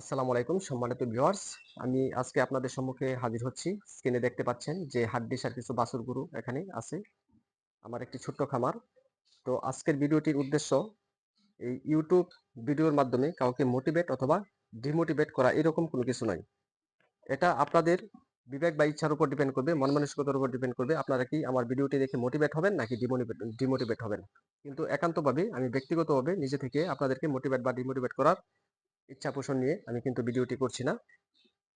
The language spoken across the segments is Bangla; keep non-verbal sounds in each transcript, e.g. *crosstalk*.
আসসালামু আলাইকুম সম্মানিত ভিউয়ার্স। আমি আজকে আপনাদের সম্মুখে হাজির হচ্ছি। স্ক্রিনে দেখতে পাচ্ছেন যে হাড্ডিসার কিছু বাছুর গরু এখানে আছে। আমার একটি ছোট্ট খামার। তো আজকের ভিডিওটির উদ্দেশ্য, এই ইউটিউব ভিডিওর মাধ্যমে কাউকে মোটিভেট অথবা ডিমোটিভেট করা এরকম কোনো কিছু নয়। এটা আপনাদের বিবেক বা ইচ্ছার উপর ডিপেন্ড করবে, মন মানসিকতার উপর ডিপেন্ড করবে। আপনারা কি আমার ভিডিওটি দেখে মোটিভেট হবেন নাকি ডিমোটিভেট ডিমোটিভেট হবেন? কিন্তু একান্তভাবে, আমি ব্যক্তিগতভাবে নিজে থেকে আপনাদেরকে মোটিভেট বা ডিমোটিভেট করার ইচ্ছা পোষণ নিয়ে আমি কিন্তু ভিডিওটি করছি না।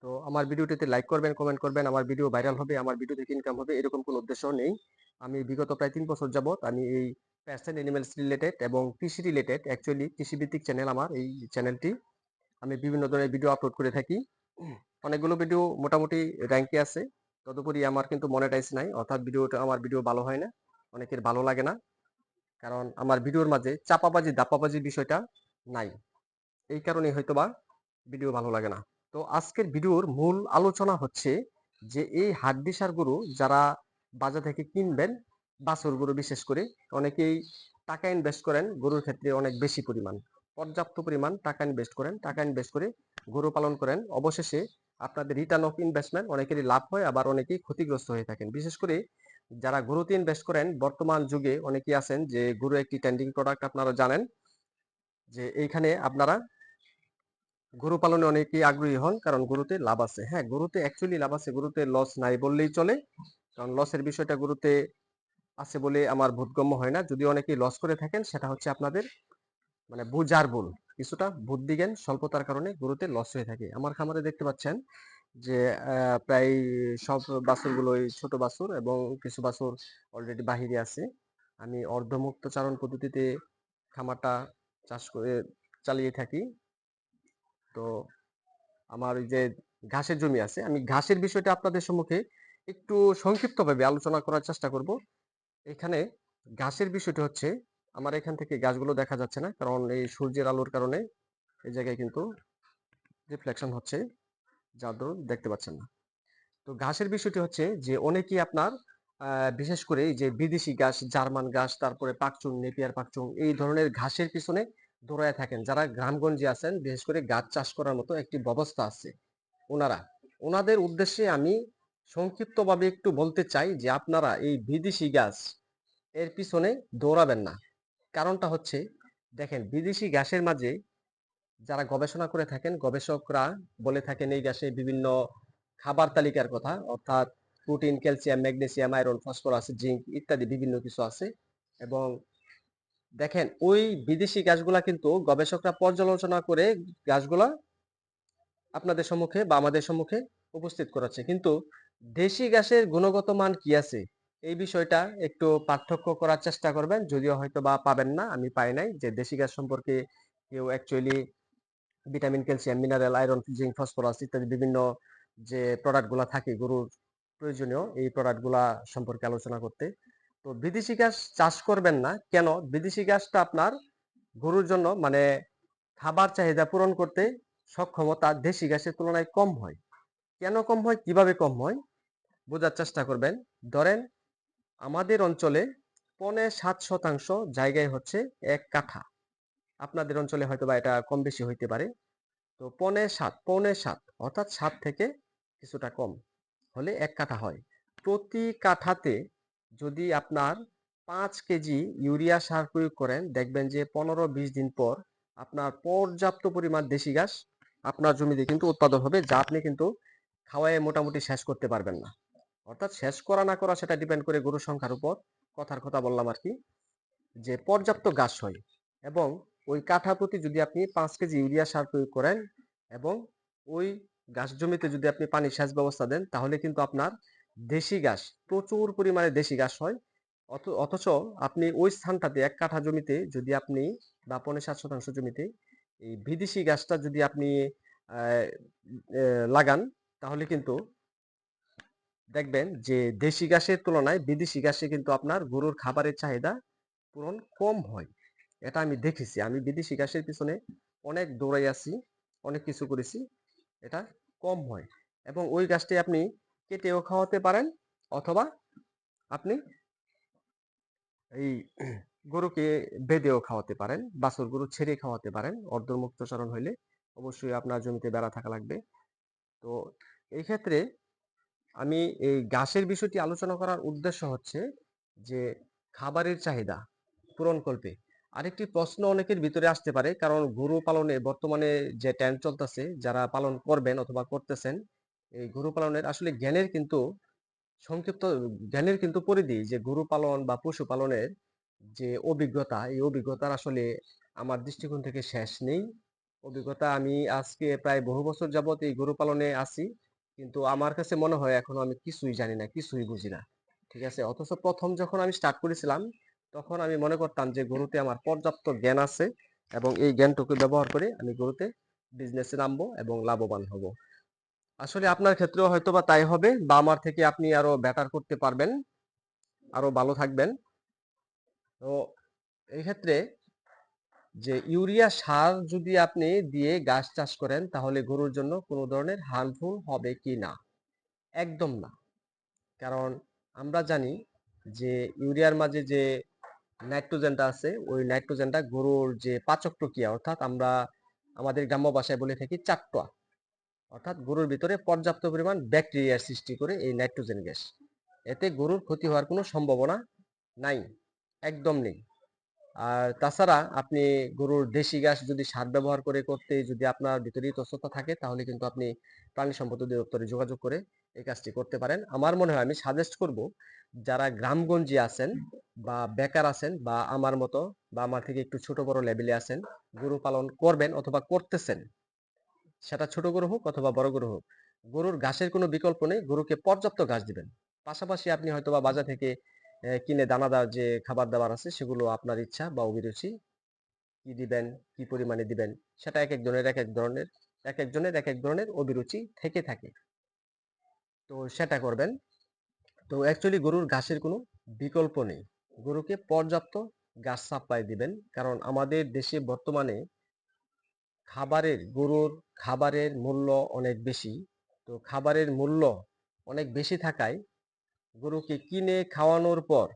তো আমার ভিডিওটিতে লাইক করবেন কমেন্ট করবেন, আমার ভিডিও ভাইরাল হবে, আমার ভিডিও থেকে ইনকাম হবে, এরকম কোনো উদ্দেশ্য নেই। আমি বিগত প্রায় তিন বছর যাবৎ আমি এই প্যাশন অ্যানিমেলস রিলেটেড এবং কৃষি রিলেটেড অ্যাকচুয়ালি কৃষিভিত্তিক চ্যানেল আমার এই চ্যানেলটি আমি বিভিন্ন ধরনের ভিডিও আপলোড করে থাকি। অনেকগুলো ভিডিও মোটামুটি র্যাঙ্কে আছে। তদুপরি আমার কিন্তু মনিটাইজ নাই, অর্থাৎ ভিডিওটা, আমার ভিডিও ভালো হয় না, অনেকের ভালো লাগে না। কারণ আমার ভিডিওর মাঝে চাপাবাজি দাপাবাজি বিষয়টা নাই। এই কারণে হয়তোবা ভিডিও ভালো লাগে না। তো আজকের ভিডিওর মূল আলোচনা হচ্ছে যে, এই হাড্ডিসার গরু যারা বাজার থেকে কিনবেন, বাছুর গরু বিশেষ করে, অনেকেই টাকা ইনভেস্ট করেন, গরুর ক্ষেত্রে অনেক বেশি পরিমাণ। পর্যাপ্ত পরিমাণ টাকা ইনভেস্ট করেন, টাকা ইনভেস্ট করে গরু পালন করেন। অবশেষে আপনাদের রিটার্ন অফ ইনভেস্টমেন্ট অনেকেরই লাভ হয়, আবার অনেকেই ক্ষতিগ্রস্ত হয়ে থাকেন। বিশেষ করে যারা গরুতে ইনভেস্ট করেন, বর্তমান যুগে অনেকেই আছেন যে গরু একটি ট্রেন্ডিং প্রোডাক্ট আপনারা জানেন যে, এইখানে আপনারা গরু পালনে অনেকেই আগ্রহী হন, কারণ গরুতে লাভ আছে। হ্যাঁ গরুতে অ্যাকচুয়ালি লাভ আছে, গরুতে লস নাই বললেই চলে। কারণ লসের বিষয়টা গরুতে আছে বলে আমার বোধগম্য হয় না। যদি অনেকেই লস করে থাকেন, সেটা হচ্ছে আপনাদের মানে বুঝার ভুল। কিছুটা বুদ্ধি জ্ঞান স্বল্পতার কারণে গরুতে লস হয়ে থাকে। আমার খামারে দেখতে পাচ্ছেন যে প্রায় সব বাছুরগুলোই ছোট বাছুর এবং কিছু বাছুর অলরেডি বাহিরে আছে। আমি অর্ধমুক্ত চারণ পদ্ধতিতে খামারটা চাষ করে, চালিয়ে থাকি। তো আমার ওই যে ঘাসের জমি আছে, আমি ঘাসের বিষয়টা আপনাদের সম্মুখে একটু সংক্ষিপ্তভাবে আলোচনা করার চেষ্টা করব। এখানে ঘাসের বিষয়টা হচ্ছে, আমার এখান থেকে গাছগুলো দেখা যাচ্ছে না, কারণ এই সূর্যের আলোর কারণে এই জায়গায় কিন্তু রিফ্লেকশন হচ্ছে, যার দরুন দেখতে পাচ্ছেন। না তো ঘাসের বিষয়টি হচ্ছে যে, অনেকেই আপনার বিশেষ করে যে বিদেশি ঘাস, জার্মান ঘাস, তারপরে পাকচুং, নেপিয়ার পাকচুং, এই ধরনের ঘাসের পিছনে দৌড়ায় থাকেন। যারা গ্রামগঞ্জে আছেন, বিশেষ করে গাছ চাষ করার মতো একটি ব্যবস্থা আছে ওনারা। ওনাদের উদ্দেশ্যে আমি সংক্ষিপ্তভাবে একটু বলতে চাই যে আপনারা এই বিদেশি গাছ এর পিছনে দৌড়াবেন না। কারণটা হচ্ছে, দেখেন, বিদেশি গাছের মাঝে যারা গবেষণা করে থাকেন, গবেষকরা বলে থাকেন এই গাছে বিভিন্ন খাবার তালিকার কথা, অর্থাৎ protein, calcium, magnesium, iron, phosphorus, zinc ইত্যাদি বিভিন্ন কিছু আছে এবং দেখেন, ওই বিদেশি গাছগুলা কিন্তু গবেষকরা পর্যালোচনা করে গাছগুলা আপনাদের সম্মুখে বা আমাদের সম্মুখে উপস্থিত করাচ্ছে। কিন্তু দেশি গাছের গুণগত মান কি আছে? এই বিষয়টা একটু পার্থক্য করার চেষ্টা করবেন। যদিও হয়তো বা পাবেন না, আমি পাই নাই যে দেশি গাছ সম্পর্কে কেউ actually vitamin calcium mineral iron zinc phosphorus ইত্যাদি বিভিন্ন যে প্রোডাক্টগুলা থাকে, গরুর প্রয়োজনীয় এই প্রোডাক্টগুলা সম্পর্কে আলোচনা করতে। তো বিদেশি গাছ চাষ করবেন না। কেন? বিদেশি গাছটা আপনার গরুর জন্য মানে খাবার চাহিদা পূরণ করতে সক্ষমতা দেশি গাছের তুলনায় কম হয়। কেন কম হয়? কীভাবে কম হয়? বোঝার চেষ্টা করবেন। ধরেন আমাদের অঞ্চলে পনে সাত শতাংশ জায়গায় হচ্ছে এক কাঠা। আপনাদের অঞ্চলে হয়তো বা এটা কম বেশি হইতে পারে। তো পনে সাত, পৌনে সাত, অর্থাৎ সাত থেকে কিছুটা কম হলে এক কাঠা হয়। প্রতি কাঠাতে যদি আপনার পাঁচ কেজি ইউরিয়া সার প্রয়োগ করেন, দেখবেন যে পনেরো বিশ দিন পর আপনার পর্যাপ্ত পরিমাণ দেশি ঘাস আপনার জমিতে কিন্তু উৎপাদন হবে, যা আপনি কিন্তু খাওয়ায় মোটামুটি শেষ করতে পারবেন না। অর্থাৎ শেষ করা না করা সেটা ডিপেন্ড করে গরুর সংখ্যার উপর কথার কথা বললাম আর কি যে পর্যাপ্ত ঘাস হয় এবং ওই কাঠা প্রতি যদি আপনি পাঁচ কেজি ইউরিয়া সার প্রয়োগ করেন এবং ওই ঘাস জমিতে যদি আপনি পানি সেচ ব্যবস্থা দেন, তাহলে কিন্তু আপনার দেশি ঘাস, প্রচুর পরিমাণে দেশি ঘাস হয়। অথচ আপনি ওই স্থানটাতে এক কাঠা জমিতে যদি আপনি বা পনে সাত শতাংশ জমিতে এই বিদেশি গাছটা যদি আপনি লাগান, তাহলে কিন্তু দেখবেন যে দেশি গাছের তুলনায় বিদেশি গাছে কিন্তু আপনার গরুর খাবারের চাহিদা পূরণ কম হয়। এটা আমি দেখেছি। আমি বিদেশি গাছের পিছনে অনেক দৌড়াই আছি, অনেক কিছু করেছি, এটা কম হয়। এবং ওই গাছটি আপনি কেটেও খাওয়াতে পারেন অথবা আপনি এই গরুকে বেঁধেও খাওয়াতে পারেন, বাছুর গরু ছেড়ে খাওয়াতে পারেন। অর্ধমুক্ত চরণ হইলে অবশ্যই আপনার জমিতে বেড়া থাকা লাগবে। তো এই ক্ষেত্রে আমি এই ঘাসের বিষয়টি আলোচনা করার উদ্দেশ্য হচ্ছে যে খাবারের চাহিদা পূরণকল্পে আরেকটি প্রশ্ন অনেকের ভিতরে আসতে পারে, কারণ গরু পালনে বর্তমানে যে ট্রেন্ড চলতেছে, যারা পালন করবেন অথবা করতেছেন এই গরু পালনের আসলে জ্ঞানের কিন্তু সংক্ষিপ্ত জ্ঞানের কিন্তু পরিধি, যে গরু পালন বা পশু পালনের যে অভিজ্ঞতা, এই অভিজ্ঞতার আসলে আমার দৃষ্টিকোণ থেকে শেষ নেই। অভিজ্ঞতা আমি আজকে প্রায় বহু বছর যাবত এই গরু পালনে আছি, কিন্তু আমার কাছে মনে হয় এখনও আমি কিছুই জানি না, কিছুই বুঝি না, ঠিক আছে? অথচ প্রথম যখন আমি স্টার্ট করেছিলাম, তখন আমি মনে করতাম যে গরুতে আমার পর্যাপ্ত জ্ঞান আছে এবং এই জ্ঞানটুকু ব্যবহার করে আমি গরুতে বিজনেসে নামবো এবং লাভবান হব। আসলে আপনার ক্ষেত্রেও হয়তো বা তাই হবে। বা আমার থেকে আপনি আরও বেটার করতে পারবেন। আরও ভালো থাকবেন। তো এই ক্ষেত্রে যে ইউরিয়া সার যদি আপনি দিয়ে গাছ চাষ করেন, তাহলে গরুর জন্য কোনো ধরনের হার্মফুল হবে কি না? একদম না। কারণ আমরা জানি যে ইউরিয়ার মাঝে যে নাইট্রোজেনটা আছে, ওই নাইট্রোজেনটা গরুর যে পাচক প্রক্রিয়া, অর্থাৎ আমরা আমাদের গ্রাম্য ভাষায় বলে থাকি চাট্টোয়া অর্থাৎ গরুর ভিতরে পর্যাপ্ত পরিমাণ ব্যাকটেরিয়ার সৃষ্টি করে এই নাইট্রোজেন গ্যাস। এতে গরুর ক্ষতি হওয়ার কোনো সম্ভাবনা নাই, একদম নেই। আর তাছাড়া আপনি গরুর দেশি গ্যাস যদি সার ব্যবহার করে করতে যদি আপনার ভিতরে ইতস্ততা থাকে, তাহলে কিন্তু আপনি প্রাণী সম্পদ অধিদপ্তরে যোগাযোগ করে এই কাজটি করতে পারেন। আমার মনে হয় আমি সাজেস্ট করব, যারা গ্রামগঞ্জে আছেন বা বেকার আছেন বা আমার মতো বা আমার থেকে একটু ছোট বড় লেভেলে আছেন, গরু পালন করবেন অথবা করতেছেন সেটা ছোট গরু হোক অথবা বড় গরু হোক গরুর ঘাসের কোনো বিকল্প নেই গরুকে পর্যাপ্ত ঘাস দিবেন। পাশাপাশি আপনি হয়তো বা বাজার থেকে কিনে দানাদার যে খাবার দাবার আছে সেগুলো আপনার ইচ্ছা বা অভিরুচি কি দিবেন কি পরিমাণে দিবেন সেটা এক একজনের এক এক ধরনের এক একজনের এক এক ধরনের অভিরুচি থেকে থাকে। তো সেটা করবেন। তো অ্যাকচুয়ালি গরুর ঘাসের কোনো বিকল্প নেই। গরুকে পর্যাপ্ত ঘাস সাপ্লাই দিবেন। কারণ আমাদের দেশে বর্তমানে খাবারের গরুর খাবারের মূল্য অনেক বেশি। তো খাবারের মূল্য অনেক বেশি থাকায় গরুকে কিনে খাওয়ানোর পর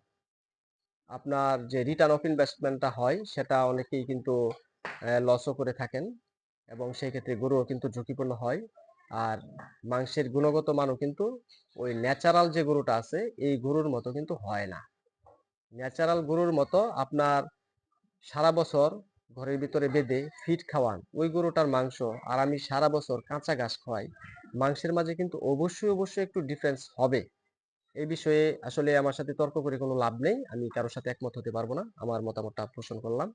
আপনার যে রিটার্ন অফ ইনভেস্টমেন্টটা হয়, সেটা অনেকেই কিন্তু লসও করে থাকেন এবং সেই ক্ষেত্রে গরুও কিন্তু ঝুঁকিপূর্ণ হয়। আর মাংসের গুণগত মানও কিন্তু ওই ন্যাচারাল যে গরুটা আছে, এই গরুর মতো কিন্তু হয় না। ন্যাচারাল গরুর মতো আপনার সারা বছর ঘরের ভিতরে বেঁধে ফিট খাওয়ান। ওই গরুটার মাংস আর আমি সারা বছর কাঁচা ঘাস খাওয়াই। মাংসের মাঝে কিন্তু অবশ্যই অবশ্যই একটু ডিফারেন্স হবে। এই বিষয়ে আসলে আমার সাথে তর্ক করে কোনো লাভ নেই। আমি কারোর সাথে একমত হতে পারব না। আমার মতামতটা পোষণ করলাম।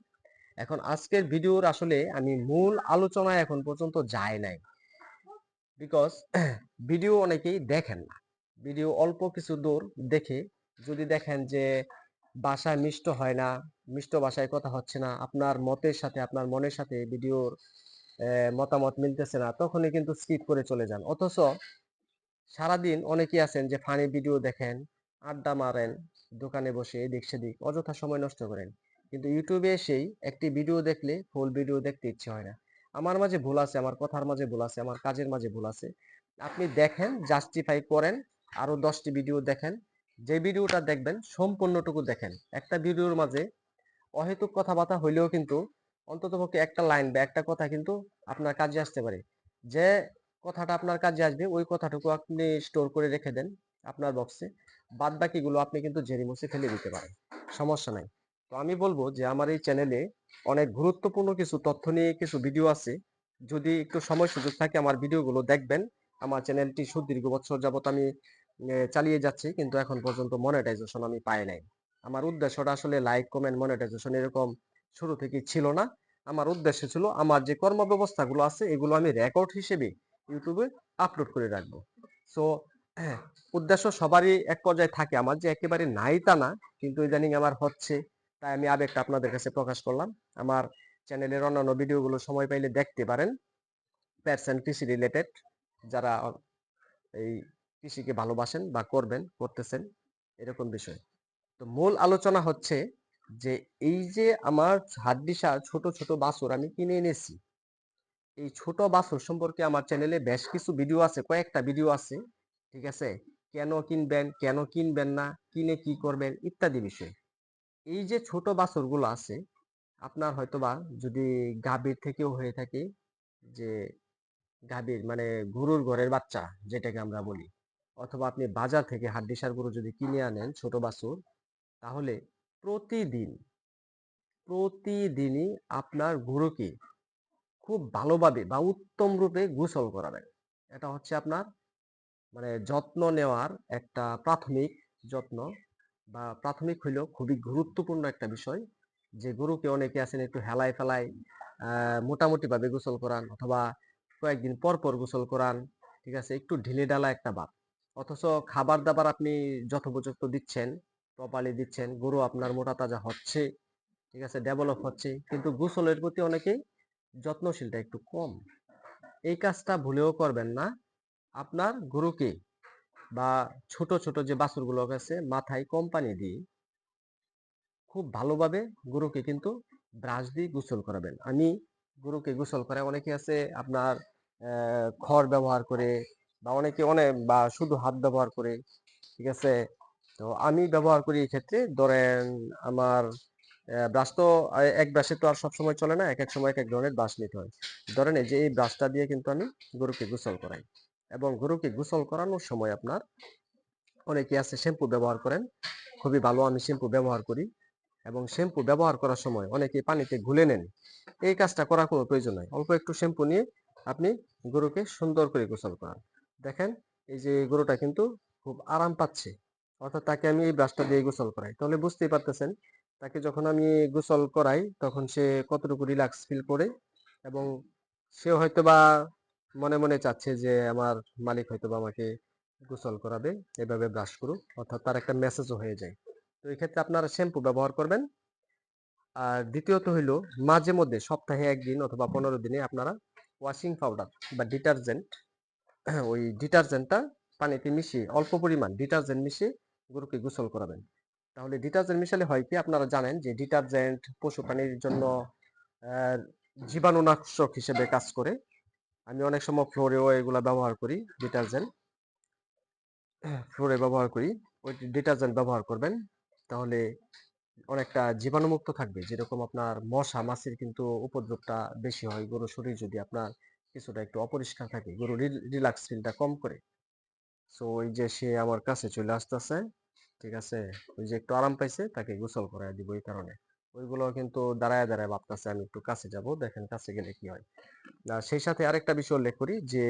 এখন আজকের ভিডিওর আসলে আমি মূল আলোচনায় এখন পর্যন্ত যায় নাই। বিকজ *clears throat* ভিডিও অনেকেই দেখেন না। ভিডিও অল্প কিছু দূর দেখে যদি দেখেন যে ভাষায় মিষ্ট হয় না, মিষ্ট ভাষায় কথা হচ্ছে না, আপনার মতের সাথে, আপনার মনের সাথে ভিডিওর মতামত মিলতেছে না, তখনই কিন্তু স্কিপ করে চলে যান। অথচ সারাদিন অনেকেই আছেন যে ফানি ভিডিও দেখেন, আড্ডা মারেন, দোকানে বসে এদিক সেদিক, অযথা সময় নষ্ট করেন। কিন্তু ইউটিউবে এসেই একটি ভিডিও দেখলে ফুল ভিডিও দেখতে ইচ্ছে হয় না। আমার মাঝে ভুল আছে, আমার কথার মাঝে ভুল আছে, আমার কাজের মাঝে ভুল আছে। আপনি দেখেন, জাস্টিফাই করেন, আরও দশটি ভিডিও দেখেন যে ভিডিওটা দেখবেন, সম্পূর্ণটুকু দেখেন। একটা ভিডিওর মাঝে অহেতুক কথাবার্তা হইলেও কিন্তু অন্ততপক্ষে একটা লাইন বা একটা কথা কিন্তু আপনার কাজে আসতে পারে। যে কথাটা আপনার কাজে আসবে, ওই কথাটুকু আপনি স্টোর করে রেখে দেন আপনার বক্সে বাদ বাকিগুলো আপনি কিন্তু জেরি মুছে ফেলে দিতে পারেন। সমস্যা নাই। তো আমি বলব যে আমার এই চ্যানেলে অনেক গুরুত্বপূর্ণ কিছু তথ্য নিয়ে কিছু ভিডিও আছে। যদি একটু সময় সুযোগ থাকে আমার ভিডিওগুলো দেখবেন। আমার চ্যানেলটি সুদীর্ঘ বছর যাবত আমি চালিয়ে যাচ্ছি, কিন্তু এখন পর্যন্ত মনিটাইজেশন আমি পাই নাই। আমার উদ্দেশ্যটা আসলে লাইক কমেন্ট মনিটাইজেশন এরকম শুরু থেকে ছিল না। আমার উদ্দেশ্য ছিল আমার যে কর্ম ব্যবস্থাগুলো আছে, এগুলো আমি রেকর্ড হিসেবে ইউটিউবে আপলোড করে রাখব। সো *clears throat* উদ্দেশ্য সবারই এক পর্যায়ে থাকে আমার যে একেবারে নাই তা না, কিন্তু ইদানিং আমার হচ্ছে, তাই আমি আবেগটা আপনাদের কাছে প্রকাশ করলাম। আমার চ্যানেলের অন্যান্য ভিডিওগুলো সময় পাইলে দেখতে পারেন। প্যারসেন কৃষি রিলেটেড যারা এই কৃষিকে ভালোবাসেন বা করবেন, করতেছেন, এরকম বিষয়। তো মূল আলোচনা হচ্ছে যে, এই যে আমার হাড্ডিসা ছোট ছোট বাছুর আমি কিনে এনেছি। এই ছোট বাছুর সম্পর্কে আমার চ্যানেলে বেশ কিছু ভিডিও আছে, কয়েকটা ভিডিও আছে, ঠিক আছে? কেন কিনবেন কেন কিনবেন না, কিনে কি করবেন, ইত্যাদি বিষয়। এই যে ছোট বাছুরগুলো আছে, আপনার হয়তোবা যদি গাভীর থেকেও হয়ে থাকে যে, গাভীর মানে গরুর ঘরের বাচ্চা, যেটাকে আমরা বলি অথবা আপনি বাজার থেকে হাড্ডিসার গরু যদি কিনে আনেন ছোট বাছুর, তাহলে প্রতিদিন, প্রতিদিনই আপনার গরুকে খুব ভালোভাবে বা উত্তম রূপে গোসল করাবেন। এটা হচ্ছে আপনার মানে যত্ন নেওয়ার একটা প্রাথমিক যত্ন বা প্রাথমিক হইলেও খুবই গুরুত্বপূর্ণ একটা বিষয় যে গরুকে অনেকে আছেন একটু হেলাই ফেলাই মোটামুটিভাবে গোসল করান অথবা কয়েকদিন পর পর গোসল করান, ঠিক আছে? একটু ঢিলে ডালা একটা বাপ অথচ খাবার দাবার আপনি যথোপযুক্ত দিচ্ছেন প্রপারলি দিচ্ছেন, গরু আপনার মোটা তাজা হচ্ছে, ঠিক আছে ডেভেলপ হচ্ছে, কিন্তু গোসলের প্রতি অনেকেই যত্নশীলটা একটু কম। এই কাজটা ভুলেও করবেন না। আপনার গরুকে বা ছোট ছোট যে বাছুরগুলো আছে, মাথায় কোম্পানি দিয়ে খুব ভালোভাবে গরুকে কিন্তু ব্রাশ দিয়ে গোসল করাবেন। আমি গরুকে গোসল করে অনেকে আছে আপনার খড় ব্যবহার করে বা অনেকে অনেক বা শুধু হাত ব্যবহার করে, ঠিক আছে? তো আমি ব্যবহার করি এই ক্ষেত্রে, ধরেন আমার ব্রাশ তো এক ব্রাশে তো আর সবসময় চলে না এক এক সময় এক এক ধরনের ব্রাশ নিতে হয়। ধরেন যে, এই ব্রাশটা দিয়ে কিন্তু আমি গরুকে গোসল করাই এবং গরুকে গোসল করানোর সময় আপনার অনেকে আছে শ্যাম্পু ব্যবহার করেন, খুবই ভালো আমি শ্যাম্পু ব্যবহার করি এবং শ্যাম্পু ব্যবহার করার সময় অনেকে পানিতে ঘুলে নেন, এই কাজটা করার কোনো প্রয়োজন নাই। অল্প একটু শ্যাম্পু নিয়ে আপনি গরুকে সুন্দর করে গোসল করান। দেখেন, এই যে গরুটা কিন্তু খুব আরাম পাচ্ছে। অর্থাৎ তাকে আমি এই ব্রাশটা দিয়ে গোসল করাই। তাহলে বুঝতেই পারতেছেন, তাকে যখন আমি গোসল করাই, তখন সে কতটুকু রিল্যাক্স ফিল করে এবং সে হয়তো বা মনে মনে চাচ্ছে যে আমার মালিক হয়তো বা আমাকে গোসল করাবে, এভাবে ব্রাশ করুক, অর্থাৎ তার একটা মেসেজও হয়ে যায়। তো এই ক্ষেত্রে আপনারা শ্যাম্পু ব্যবহার করবেন। আর দ্বিতীয়ত হইল, মাঝে মধ্যে সপ্তাহে একদিন অথবা পনেরো দিনে আপনারা ওয়াশিং পাউডার বা ডিটারজেন্ট *clears throat* ওই ডিটারজেন্টটা পানিতে মিশিয়ে, অল্প পরিমাণ ডিটারজেন্ট মিশিয়ে গরুকে গোসল করাবেন। তাহলে ডিটারজেন্ট মিশালে হয় কি? আপনারা জানেন যে ডিটারজেন্ট পশু প্রাণীর জন্য জীবাণুনাশক হিসেবে কাজ করে। আমি অনেক সময় ফ্লোরেও এগুলা ব্যবহার করি, ডিটারজেন্ট। *clears throat* ফ্লোরে ব্যবহার করি, ওই ডিটারজেন্ট ব্যবহার করবেন। তাহলে অনেকটা জীবাণুমুক্ত থাকবে। যেরকম আপনার মশা, মাছির কিন্তু উপদ্রবটা বেশি হয় গরুর শরীর যদি আপনার কিছুটা একটু অপরিষ্কার থাকে, গরু রিল্যাক্স ফিলটা কম করে। সো ওই যে সে আমার কাছে চলে আসতেছে, ঠিক আছে? ওই যে একটু আরাম পাইছে, তাকে গোসল করায় দিব এই কারণে। ওইগুলো কিন্তু দাঁড়ায় দাঁড়ায় ভাবতেছে, আমি একটু কাছে যাব, দেখেন কাছে গেলে কি হয়? সেই সাথে আরেকটা বিষয় উল্লেখ করি যে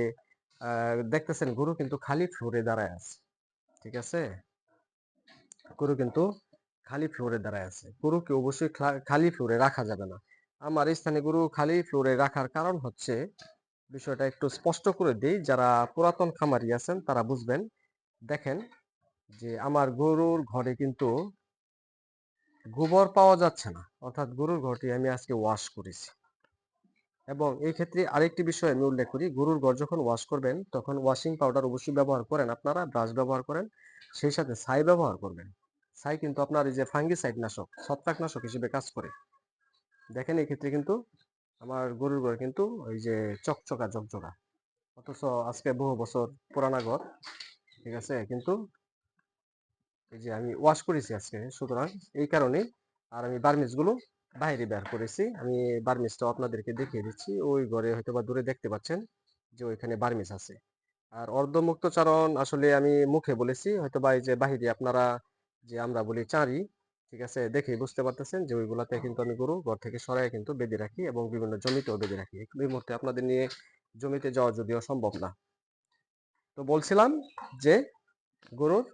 দেখতেছেন গরু কিন্তু খালি ফ্লোরে দাঁড়ায় আছে, ঠিক আছে? গরু কিন্তু খালি ফ্লোরে দাঁড়ায় আছে। গরুকে অবশ্যই খালি ফ্লোরে রাখা যাবে না। আমার স্থানে গরু খালি ফ্লোরে রাখার কারণ হচ্ছে বিষয়টা একটু স্পষ্ট করে দিই। যারা পুরাতন খামারি আছেন, তারা বুঝবেন। দেখেন যে আমার গরুর ঘরে কিন্তু গোবর পাওয়া যাচ্ছে না। অর্থাৎ গরুর ঘরটি আমি আজকে ওয়াশ করেছি। এবং এই ক্ষেত্রে আরেকটি বিষয় আমি উল্লেখ করি, গরুর ঘর যখন ওয়াশ করবেন, তখন ওয়াশিং পাউডার অবশ্যই ব্যবহার করেন আপনারা ব্রাশ ব্যবহার করেন, সেই সাথে ছাই ব্যবহার করবেন। ছাই কিন্তু আপনার এই যে ফাঙ্গিসাইড নাশক ছত্রাকনাশক হিসেবে কাজ করে। দেখেন এই ক্ষেত্রে কিন্তু আমার গরুর ঘর কিন্তু ওই যে চকচকা চকচকা অথচ আজকে বহু বছর পুরানা ঘর, ঠিক আছে? কিন্তু এই যে আমি ওয়াশ করেছি আজকে, সুতরাং এই কারণে আর আমি বার্মিসগুলো বাইরে বের করেছি। আমি বার্মিসটাও আপনাদেরকে দেখিয়ে দিচ্ছি। ওই ঘরে হয়তো বা দূরে দেখতে পাচ্ছেন যে ওইখানে বার্মিস আছে। আর অর্ধমুক্ত চারণ আসলে আমি মুখে বলেছি হয়তো বা এই যে বাহিরে আপনারা যে আমরা বলি চাঁড়ি ঠিক আছে? দেখে বুঝতে পারতেছেন যে ওইগুলাতে কিন্তু আমি গরু ঘর থেকে সরাই কিন্তু বেঁধে রাখি এবং বিভিন্ন জমিতেও বেঁধে রাখি। এই মুহূর্তে আপনাদের নিয়ে জমিতে যাওয়া যদিও সম্ভব না। তো বলছিলাম যে গরুর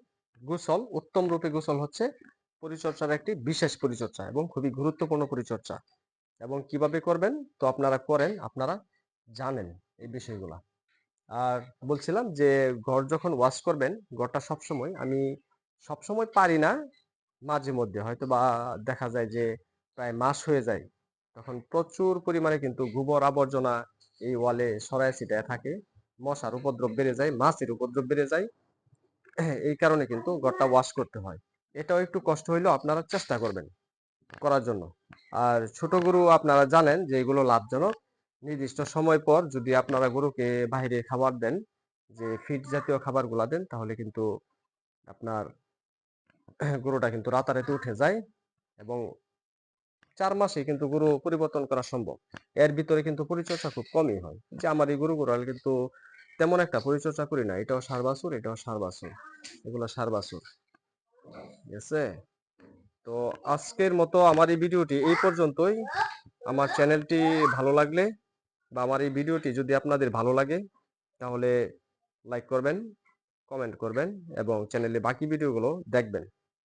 গোসল উত্তম রূপে গোসল হচ্ছে পরিচর্যার একটি বিশেষ পরিচর্যা এবং খুবই গুরুত্বপূর্ণ পরিচর্যা। এবং কীভাবে করবেন? তো আপনারা করেন, আপনারা জানেন এই বিষয়গুলা। আর বলছিলাম যে ঘর যখন ওয়াশ করবেন, ঘরটা সবসময় আমি সবসময় পারি না মাঝে মধ্যে। হয়তো বা দেখা যায় যে প্রায় মাস হয়ে যায়, তখন প্রচুর পরিমাণে কিন্তু গোবর আবর্জনা এই ওয়ালে সরায় ছিটায় থাকে। মশার উপদ্রব বেড়ে যায়, মাছের উপদ্রব বেড়ে যায়। *clears throat* এই কারণে কিন্তু ঘরটা ওয়াশ করতে হয়। এটাও একটু কষ্ট হইলেও আপনারা চেষ্টা করবেন করার জন্য। আর ছোট গরু আপনারা জানেন যে এগুলো লাভজনক। নির্দিষ্ট সময় পর যদি আপনারা গরুকে বাইরে খাবার দেন, যে ফিড জাতীয় খাবারগুলা দেন, তাহলে কিন্তু আপনার গরুটা কিন্তু রাতারাতি উঠে যায় এবং চার মাসে কিন্তু গরু পরিবর্তন করা সম্ভব। এর ভিতরে কিন্তু পরিচর্যা খুব কমই হয়। যে আমার এই গরুগুলো কিন্তু তেমন একটা পরিচর্যা করি না। এটাও সার বাছুর, এটাও সার বাছুর। এগুলো সার বাছুর। ঠিক আছে? তো আজকের মতো আমার এই ভিডিওটি এই পর্যন্তই। আমার চ্যানেলটি ভালো লাগলে বা আমার এই ভিডিওটি যদি আপনাদের ভালো লাগে, তাহলে লাইক করবেন, কমেন্ট করবেন এবং চ্যানেলে বাকি ভিডিওগুলো দেখবেন।